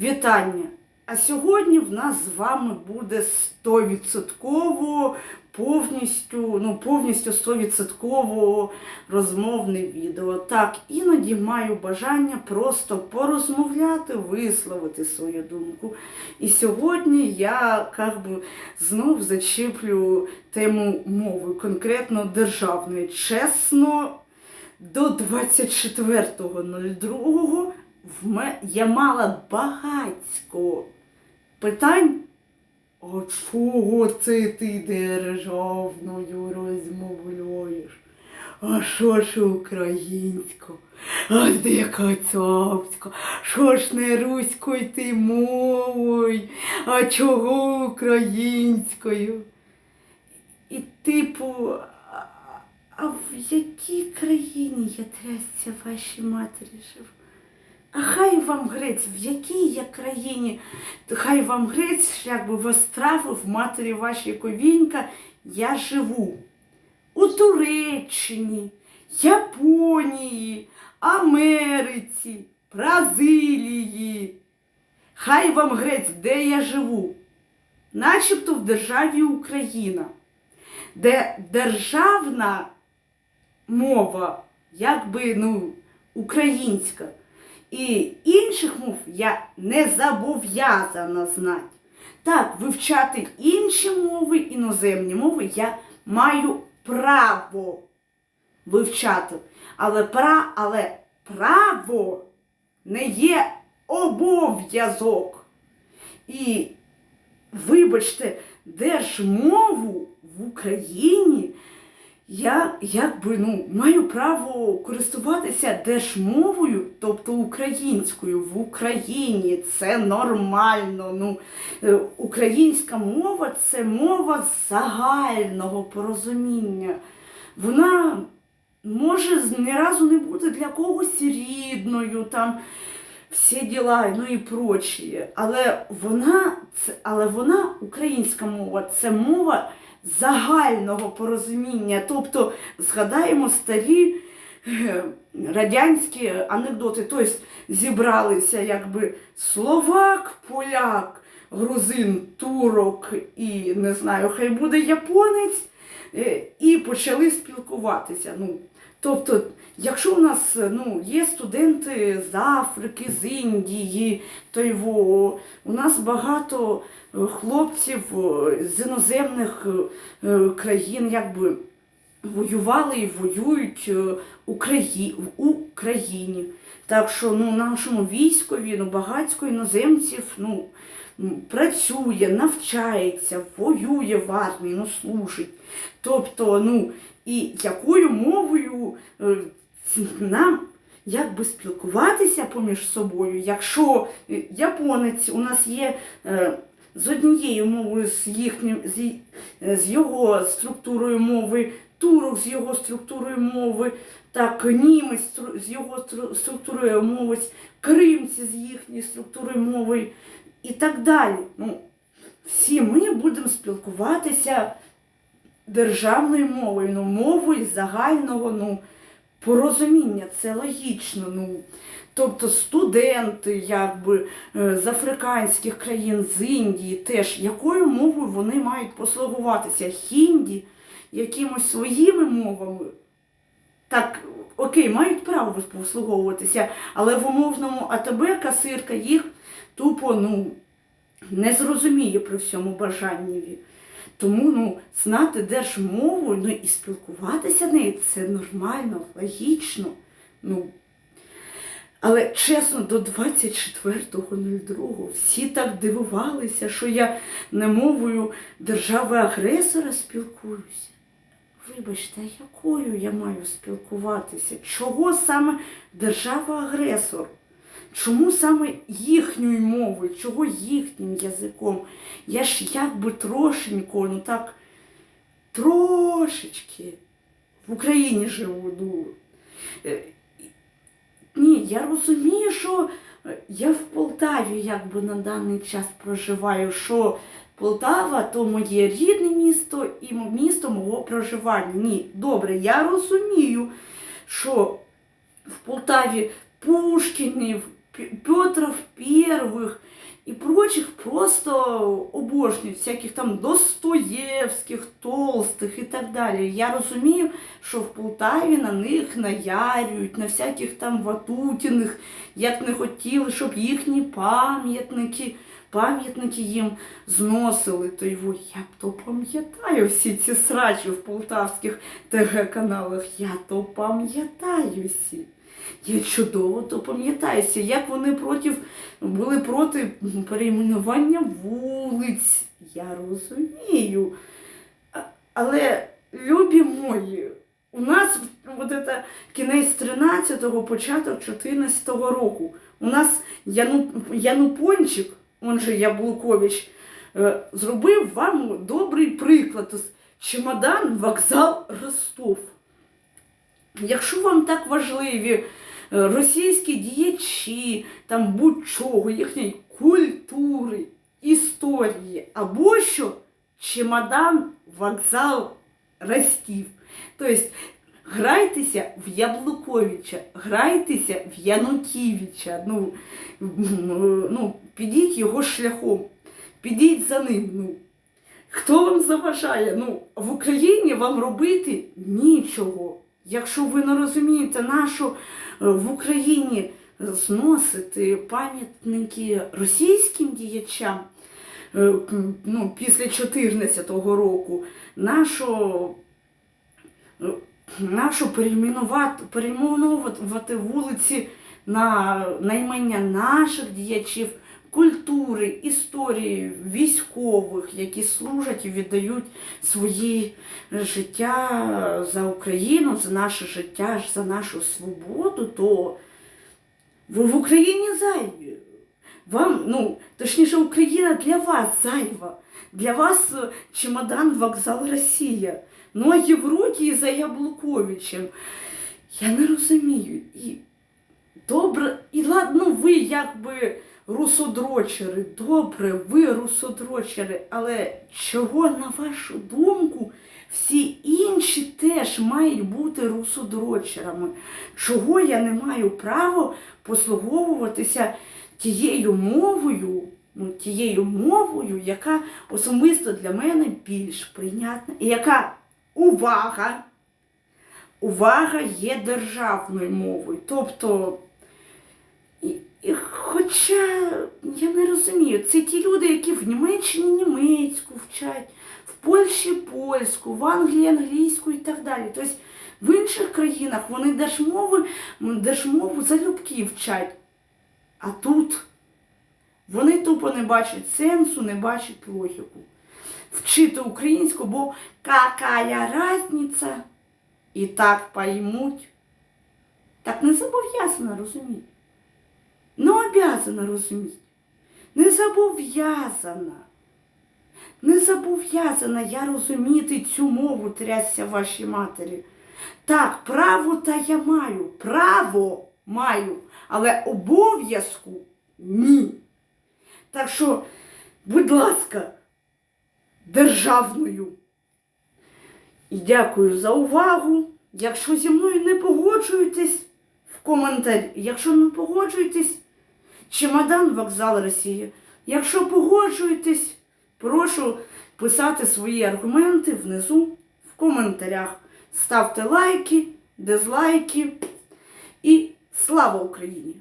Вітання! А сьогодні в нас з вами буде 100% повністю, ну повністю 100% розмовне відео. Так, іноді маю бажання просто порозмовляти, висловити свою думку. І сьогодні я как би, знов зачіплю тему мови, конкретно державної. Чесно, до 24.02 в ме... я мала багатько питань. А чого це ти державною розмовляєш? А що ж українська? А де кацапська? Що ж не руською ти мовою? А чого українською? І типу, а в якій країні я трясся вашій матері жив? А хай вам грець, в якій я країні, хай вам грець, якби вас трафив матері вашій ковінька, я живу. У Туреччині, Японії, Америці, Бразилії. Хай вам грець, де я живу, начебто в державі Україна, де державна мова, якби ну, українська. І інших мов я не зобов'язана знати. Так, вивчати інші мови, іноземні мови я маю право вивчати. Але, пра, але право не є обов'язок. І, вибачте, держмову в Україні я якби ну маю право користуватися держмовою, тобто українською в Україні. Це нормально. Ну, е, українська мова це мова загального порозуміння. Вона може ні разу не бути для когось рідною, там всі діла, ну і прочі. Але вона, але вона, українська мова, це мова загального порозуміння. Тобто згадаємо старі е, радянські анекдоти. Тобто зібралися якби словак, поляк, грузин, турок і не знаю, хай буде японець, е, і почали спілкуватися. Ну, Тобто, якщо у нас ну, є студенти з Африки, з Індії, то його, у нас багато е, хлопців е, з іноземних е, е, країн якби воювали і воюють е, в Україні. Так що ну, нашому військові ну, багатько іноземців ну, працює, навчається, воює в армії, ну, служить. Тобто, ну, і якою мовою е, нам як би спілкуватися поміж собою, якщо е, японець у нас є е, з однією мовою, з, їхнім, з, з його структурою мови, турок з його структурою мови, так, німець з його структурою мови, кримці з їхньою структурою мови і так далі. Ну, всі ми будемо спілкуватися державною мовою, ну, мовою загального ну, порозуміння. Це логічно. Ну. Тобто студенти якби, е, з африканських країн, з Індії теж, якою мовою вони мають послугуватися? Хінді, якимось своїми мовами. Так, окей, мають право послуговуватися, але в умовному АТБ касирка їх тупо ну, не зрозуміє при всьому бажанні. Тому ну, знати держмову ну, і спілкуватися нею це нормально, логічно. Ну, але чесно, до 24.02 всі так дивувалися, що я не мовою держави-агресора спілкуюся. Вибачте, якою я маю спілкуватися? Чого саме держава-агресор? Чому саме їхньою мовою, чого їхнім язиком? Я ж якби трошенько, ну так, трошечки в Україні живу. Ну, Е, ні, я розумію, що я в Полтаві якби на даний час проживаю, що Полтава то моє рідне місто і місто мого проживання. Ні, добре, я розумію, що в Полтаві Пушкінів, Петров Первих, і прочих просто обожнюють, всяких там Достоєвських, Толстих і так далі. Я розумію, що в Полтаві на них наярюють, на всяких там Ватутіних, як не хотіли, щоб їхні пам'ятники, пам'ятники їм зносили. То його я то пам'ятаю всі ці срачі в полтавських ТГ-каналах. Я то пам'ятаю всі. Я чудово то пам'ятаюся, як вони проти, були проти перейменування вулиць. Я розумію. Але, любі мої, у нас от це кінець 13-го, початок 14-го року. У нас Яну, Янупончик, он же Яблукович, е, зробив вам добрий приклад. Чемодан, вокзал, Ростов. Якщо вам так важливі е, російські діячі, там будь-чого, їхньої культури, історії, або що чемодан, вокзал, Ростів. Тобто грайтеся в Яблуковича, грайтеся в Януківича. Ну, ну, підіть його шляхом, підіть за ним. Ну. Хто вам заважає? Ну, в Україні вам робити нічого. Якщо ви не розумієте, нащо е, в Україні зносити пам'ятники російським діячам е, ну, після 2014 року, нащо, е, нащо перейменувати, вулиці на наймення наших діячів культури, історії, військових, які служать і віддають свої життя за Україну, за наше життя, за нашу свободу, то ви в Україні зайві. Вам, ну, точніше, Україна для вас зайва. Для вас е, чемодан, вокзал Росія. Ноги в руки за Яблуковичем. Я не розумію. І добре, і ладно, ви якби русодрочери, добре, ви русодрочери, але чого, на вашу думку, всі інші теж мають бути русодрочерами? Чого я не маю права послуговуватися тією мовою, ну, тією мовою, яка особисто для мене більш прийнятна, і яка увага, увага є державною мовою. Тобто хоча я не розумію, це ті люди, які в Німеччині німецьку вчать, в Польщі польську, в Англії англійську і так далі. Тобто в інших країнах вони держмови, держмову залюбки вчать. А тут вони тупо не бачать сенсу, не бачать логіку. Вчити українську, бо какая разниця? І так поймуть. Так не зобов'язана розуміти. Не обязана розуміти. Не зобов'язана. Не зобов'язана я розуміти цю мову, трясся вашій матері. Так, право та я маю, право маю, але обов'язку ні. Так що, будь ласка, державною. І дякую за увагу. Якщо зі мною не погоджуєтесь, в коментарі. Якщо не погоджуєтесь, чемодан вокзал Росії. Якщо погоджуєтесь, прошу писати свої аргументи внизу в коментарях. Ставте лайки, дизлайки і слава Україні!